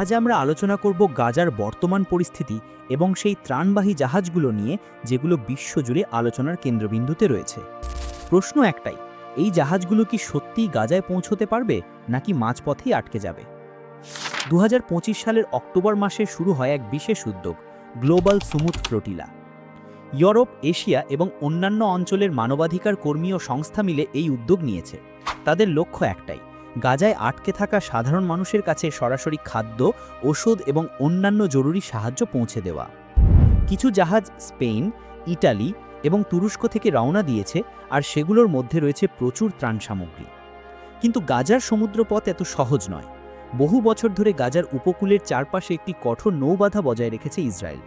আজ আমরা আলোচনা করব গাজার বর্তমান পরিস্থিতি এবং সেই ত্রাণবাহী জাহাজগুলো নিয়ে, যেগুলো বিশ্বজুড়ে আলোচনার কেন্দ্রবিন্দুতে রয়েছে। প্রশ্ন একটাই, এই জাহাজগুলো কি সত্যিই গাজায় পৌঁছতে পারবে, নাকি মাঝপথেই আটকে যাবে? দু হাজার পঁচিশ সালের অক্টোবর মাসে শুরু হয় এক বিশেষ উদ্যোগ, global Sumud flotilla. Europe, Asia এবং অন্যান্য অঞ্চলের মানবাধিকার কর্মী ও সংস্থা মিলে এই উদ্যোগ নিয়েছে। তাদের লক্ষ্য একটাই গাজায় আটকে থাকা সাধারণ মানুষের কাছে সরাসরি খাদ্য, ওষুধ এবং অন্যান্য জরুরি সাহায্য পৌঁছে দেওয়া। কিছু জাহাজ স্পেন, ইটালি এবং তুরস্ক থেকে রওনা দিয়েছে আর সেগুলোর মধ্যে রয়েছে প্রচুর ত্রাণ সামগ্রী। কিন্তু গাজার সমুদ্রপথ এত সহজ নয়। বহু বছর ধরে গাজার উপকূলের চারপাশে একটি কঠোর নৌবাধা বজায় রেখেছে ইসরায়েল।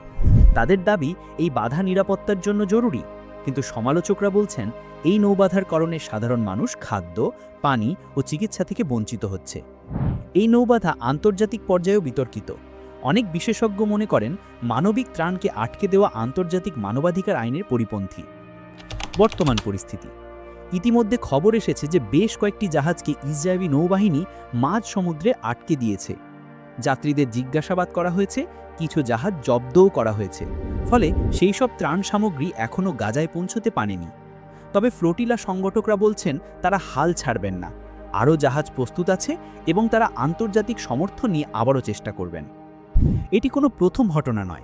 তাদের দাবি, এই বাধা নিরাপত্তার জন্য জরুরি। কিন্তু সমালোচকরা বলছেন, এই নৌবাধার কারণে সাধারণ মানুষ খাদ্য, পানি ও চিকিৎসা থেকে বঞ্চিত হচ্ছে। এই নৌবাধা আন্তর্জাতিক পর্যায়েও বিতর্কিত। অনেক বিশেষজ্ঞ মনে করেন, মানবিক ত্রাণকে আটকে দেওয়া আন্তর্জাতিক মানবাধিকার আইনের পরিপন্থী। বর্তমান পরিস্থিতি। ইতিমধ্যে খবর এসেছে যে বেশ কয়েকটি জাহাজকে ইসরায়েলি নৌবাহিনী মাঝ সমুদ্রে আটকে দিয়েছে। যাত্রীদের জিজ্ঞাসাবাদ করা হয়েছে, কিছু জাহাজ জব্দও করা হয়েছে। ফলে সেই সব ত্রাণ সামগ্রী এখনও গাজায় পৌঁছতে পারেনি। তবে ফ্লোটিলা সংগঠকরা বলছেন, তারা হাল ছাড়বেন না। আরও জাহাজ প্রস্তুত আছে এবং তারা আন্তর্জাতিক সমর্থন নিয়ে আবারও চেষ্টা করবেন। এটি কোনো প্রথম ঘটনা নয়।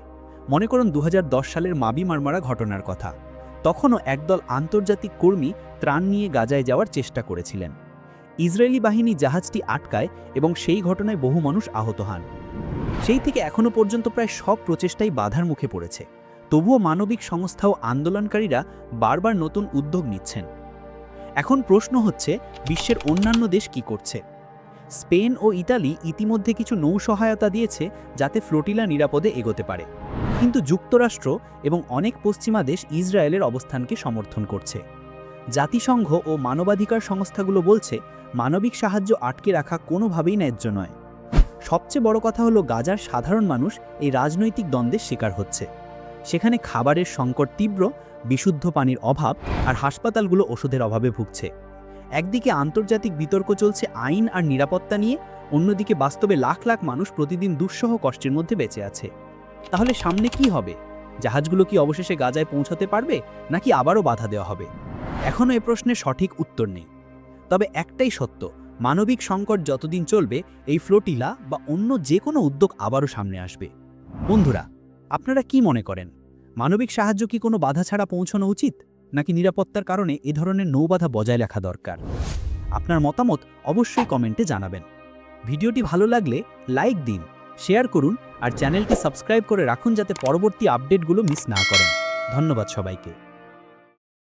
মনে করুন দু হাজার দশ সালের মাবি মারমারা ঘটনার কথা। তখনও একদল আন্তর্জাতিক কর্মী ত্রাণ নিয়ে গাজায় যাওয়ার চেষ্টা করেছিলেন। ইসরায়েলি বাহিনী জাহাজটি আটকায় এবং সেই ঘটনায় বহু মানুষ আহত হন। সেই থেকে এখনও পর্যন্ত প্রায় সব প্রচেষ্টাই বাধার মুখে পড়েছে। তবুও মানবিক সংস্থা ও আন্দোলনকারীরা বারবার নতুন উদ্যোগ নিচ্ছেন। এখন প্রশ্ন হচ্ছে, বিশ্বের অন্যান্য দেশ কি করছে? স্পেন ও ইতালি ইতিমধ্যে কিছু নৌ সহায়তা দিয়েছে যাতে ফ্লোটিলা নিরাপদে এগোতে পারে। কিন্তু যুক্তরাষ্ট্র এবং অনেক পশ্চিমা দেশ ইসরায়েলের অবস্থানকে সমর্থন করছে। জাতিসংঘ ও মানবাধিকার সংস্থাগুলো বলছে মানবিক সাহায্য আটকে রাখা কোনোভাবেই ন্যায্য নয়। সবচেয়ে বড় কথা হলো গাজার সাধারণ মানুষ এই রাজনৈতিক দ্বন্দ্বের শিকার হচ্ছে। সেখানে খাবারের সংকট তীব্র, বিশুদ্ধ পানির অভাব আর হাসপাতালগুলো ওষুধের অভাবে ভুগছে। একদিকে আন্তর্জাতিক বিতর্ক চলছে আইন আর নিরাপত্তা নিয়ে, অন্যদিকে বাস্তবে লাখ লাখ মানুষ প্রতিদিন দুঃসহ কষ্টের মধ্যে বেঁচে আছে। তাহলে সামনে কি হবে? জাহাজগুলো কি অবশেষে গাজায় পৌঁছাতে পারবে নাকি আবারও বাধা দেওয়া হবে? এখনও এ প্রশ্নের সঠিক উত্তর নেই। তবে একটাই সত্য, মানবিক সংকট যতদিন চলবে, এই ফ্লোটিলা বা অন্য যে কোনো উদ্যোগ আবারও সামনে আসবে। বন্ধুরা, আপনারা কি মনে করেন? মানবিক সাহায্য কি কোনো বাধা ছাড়া পৌঁছানো উচিত? নাকি নিরাপত্তার কারণে এ ধরনের নৌবাধা বজায় রাখা দরকার? আপনার মতামত অবশ্যই কমেন্টে জানাবেন। ভিডিওটি ভালো লাগলে লাইক দিন, শেয়ার করুন আর চ্যানেলটি সাবস্ক্রাইব করে রাখুন যাতে পরবর্তী আপডেটগুলো মিস না করেন। ধন্যবাদ সবাইকে।